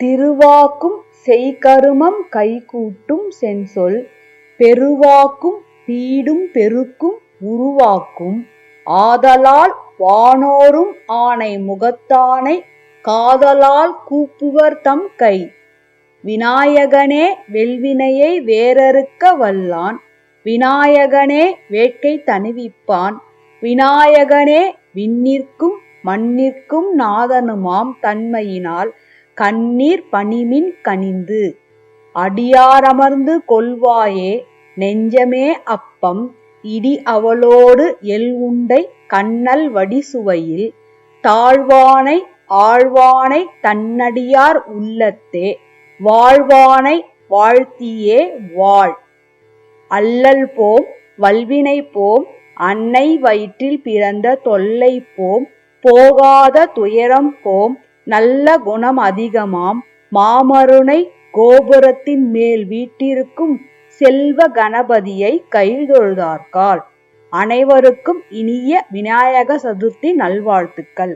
திருவாக்கும் செய்கருமம் கைகூட்டும் செஞ்சொல் பெருவாக்கும் பீடும் பெருக்கும் உருவாக்கும் ஆதலால் வானோரும் ஆனை முகத்தானை காதலால் கூப்புவர் தம் கை. விநாயகனே வெல்வினையை வேறறுக்க வல்லான் விநாயகனே வேட்கை தணிவிப்பான் விநாயகனே விண்ணிற்கும் மண்ணிற்கும் நாதனுமாம் தன்மையினால் கண்ணீர் பணிமின் கனிந்து. அடியாரமர்ந்து கொள்வாயே நெஞ்சமே அப்பம் இடி அவளோடு எல் உண்டை கண்ணல் வடிசுவையில் தாழ்வானை ஆழ்வானை தன்னடியார் உள்ளத்தே வாழ்வானை வாழ்த்தியே வாழ். அல்லல் போம் வல்வினை போம் அன்னை வயிற்றில் பிறந்த தொல்லை போம் போகாத துயரம் போம் நல்ல குணம் அதிகமாம் மாமருணை கோபுரத்தின் மேல் வீட்டிருக்கும் செல்வ கணபதியை கைதொழுதார்கால். அனைவருக்கும் இனிய விநாயக சதுர்த்தி நல்வாழ்த்துக்கள்.